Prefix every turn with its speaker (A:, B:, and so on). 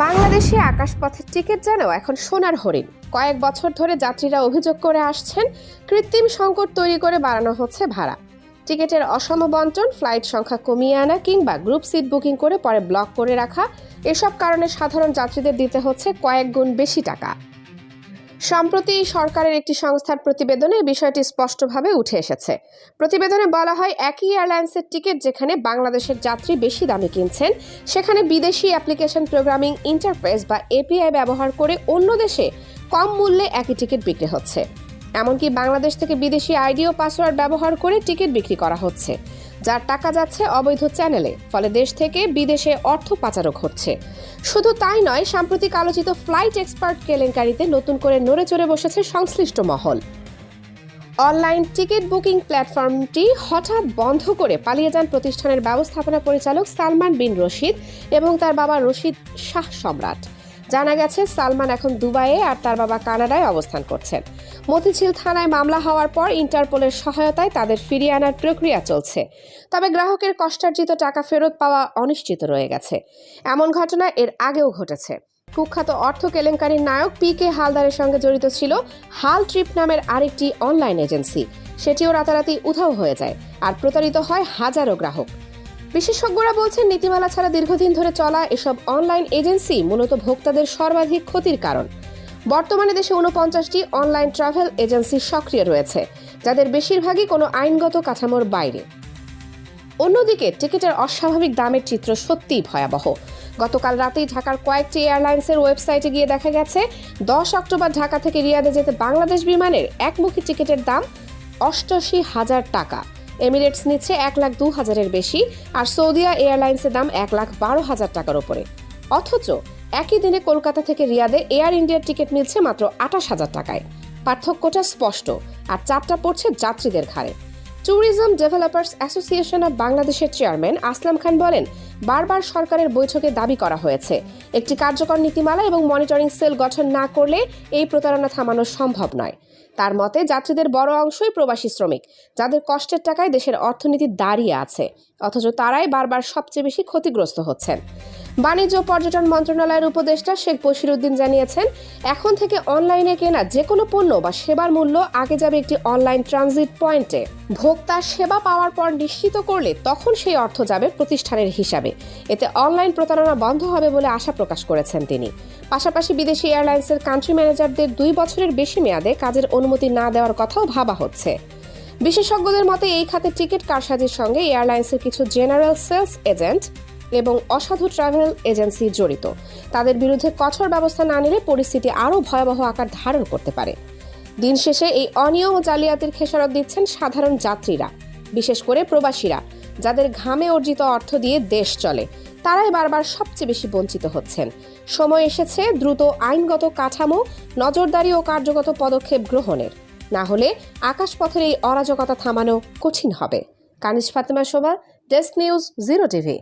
A: বাংলাদেশে আকাশপথের টিকিট যেন এখন সোনার হরিণ। কয়েক বছর ধরে যাত্রীরা অভিযোগ করে আসছেন, কৃত্রিম সংকট তৈরি করে বাড়ানো হচ্ছে ভাড়া। টিকিটের অসম বন্টন, ফ্লাইট সংখ্যা কমিয়ে আনা কিংবা গ্রুপ সিট বুকিং করে পরে ব্লক করে রাখা, এসব কারণে সাধারণ যাত্রীদের দিতে হচ্ছে কয়েক গুণ বেশি টাকা। সম্প্রতি সরকারের একটি সংস্থার প্রতিবেদনে বিষয়টি স্পষ্টভাবে উঠে এসেছে। প্রতিবেদনে বলা হয়, একই এয়ারলাইন্সের টিকিট যেখানে বাংলাদেশের যাত্রী বেশি দামে কিনছেন, সেখানে বিদেশি অ্যাপ্লিকেশন প্রোগ্রামিং ইন্টারফেস বা এপিআই ব্যবহার করে অন্য দেশে কম মূল্যে একই টিকিট বিক্রি হচ্ছে। এমনকি বাংলাদেশ থেকে বিদেশি আইডি ও পাসওয়ার্ড ব্যবহার করে টিকিট বিক্রি করা হচ্ছে। যার টাকা যাচ্ছে অবৈধ চ্যানেলে, ফলে দেশ থেকে বিদেশে অর্থ পাচারও ঘটছে। শুধু তাই নয়, সাম্প্রতিক আলোচিত ফ্লাইট এক্সপার্ট কেলেঙ্কারিতে নতুন করে নড়ে চড়ে বসেছে সংশ্লিষ্ট মহল। অনলাইন টিকিট বুকিং প্ল্যাটফর্মটি হঠাৎ বন্ধ করে পালিয়ে যান প্রতিষ্ঠানের ব্যবস্থাপনা পরিচালক সালমান বিন রশিদ এবং তার বাবা রশিদ শাহ সম্রাট। জানা গেছে, সালমান এখন দুবাইয়ে আর তার বাবা কানাডায় অবস্থান করছেন। মতিঝিল থানায় মামলা হওয়ার পর ইন্টারপোলের সহায়তায় তাদের ফিরিয়ে আনার প্রক্রিয়া চলছে। তবে গ্রাহকের কষ্টার্জিত টাকা ফেরত পাওয়া অনিশ্চিত রয়ে গেছে। এমন ঘটনা এর আগেও ঘটেছে। কুখ্যাত অর্থ কেলেঙ্কারির নায়ক পি কে হালদারের সঙ্গে জড়িত ছিল হাল ট্রিপ নামের আরেকটি অনলাইন এজেন্সি। সেটিও রাতারাতি উধাও হয়ে যায় আর প্রতারিত হয় হাজারো গ্রাহক। বিশেষজ্ঞরা বলছেন, নীতিমালা ছাড়া দীর্ঘদিন ধরে চলা এসব অনলাইন এজেন্সি মূলত ভোক্তাদের সর্বাধিক ক্ষতির কারণ। বর্তমানে দেশে উনপঞ্চাশটি অনলাইন ট্রাভেল এজেন্সি সক্রিয় রয়েছে, যাদের বেশিরভাগই কোনো আইনগত কাঠামোর বাইরে। অন্যদিকে, টিকিটের অস্বাভাবিক দামের চিত্র সত্যিই ভয়াবহ। গতকাল রাতেই ঢাকার কয়েকটি এয়ারলাইন্সের ওয়েবসাইটে গিয়ে দেখা গেছে, দশ অক্টোবর ঢাকা থেকে রিয়াদে যেতে বাংলাদেশ বিমানের একমুখী টিকিটের দাম অষ্টাশি হাজার টাকা। এমিরেটস নিচ্ছে এক লাখ দু হাজারের বেশি, আর সৌদিয়া এয়ারলাইন্সের দাম এক লাখ বারো হাজার টাকার ওপরে অথচ একই দিনে কলকাতা থেকে রিয়াদে এয়ার ইন্ডিয়ার টিকিট মিলছে মাত্র আঠাশ হাজার টাকায়। পার্থক্যটা স্পষ্ট, আর চাপটা পড়ছে যাত্রীদের ঘাড়ে। ট্যুরিজম ডেভেলপার্স অ্যাসোসিয়েশন অব বাংলাদেশের চেয়ারম্যান আসলাম খান বলেন, বারবার সরকারের বৈঠকে দাবি করা হয়েছে, একটি কার্যকর নীতিমালা এবং মনিটরিং সেল গঠন না করলে এই প্রতারণা থামানো সম্ভব নয়। তার মতে, যাত্রীদের বড় অংশই প্রবাসী শ্রমিক, যাদের কষ্টের টাকায় দেশের অর্থনীতি দাঁড়িয়ে আছে, অথচ তারাই বারবার সবচেয়ে বেশি ক্ষতিগ্রস্ত হচ্ছেন। বাণিজ্য পর্যটন মন্ত্রণালয়ের উপদেষ্টা শেখ বশিরউদ্দিন জানিয়েছেন, এখন থেকে অনলাইনে কেনা যে কোনো পণ্য বা সেবার মূল্য আগে যাবে একটি অনলাইন ট্রানজিট পয়েন্টে। ভোক্তা সেবা পাওয়ার পর নিশ্চিত করলে তখন সেই অর্থ যাবে প্রতিষ্ঠানের হিসাবে। এতে অনলাইন প্রতারণা বন্ধ হবে বলে আশা প্রকাশ করেছেন তিনি। পাশাপাশি বিদেশি এয়ারলাইন্সের কান্ট্রি ম্যানেজারদের দুই বছরের বেশি মেয়াদে কাজের অনুমতি না দেওয়ার কথাও ভাবা হচ্ছে। বিশেষজ্ঞদের মতে, এই খাতে টিকিট কারসাজির সঙ্গে এয়ারলাইন্সের কিছু জেনারেল সেলস এজেন্ট এবং অসাধু ট্রাভেল এজেন্সি জড়িত। তাদের বিরুদ্ধে কঠোর ব্যবস্থা না নিলে পরিস্থিতি আরও ভয়াবহ আকার ধারণ করতে পারে। দিন শেষে এই অনিয়ম জালিয়াতির খেসারত দিচ্ছেন সাধারণ যাত্রীরা, বিশেষ করে প্রবাসীরা, যাদের ঘামে অর্জিত অর্থ দিয়ে দেশ চলে। তারাই বারবার সবচেয়ে বেশি বঞ্চিত হচ্ছেন। সময় এসেছে দ্রুত আইনগত কাঠামো, নজরদারি ও কার্যগত পদক্ষেপ গ্রহণের। না হলে আকাশপথের এই অরাজকতা থামানো কঠিন হবে। Kanis Fatema Shova, desk news, zero TV.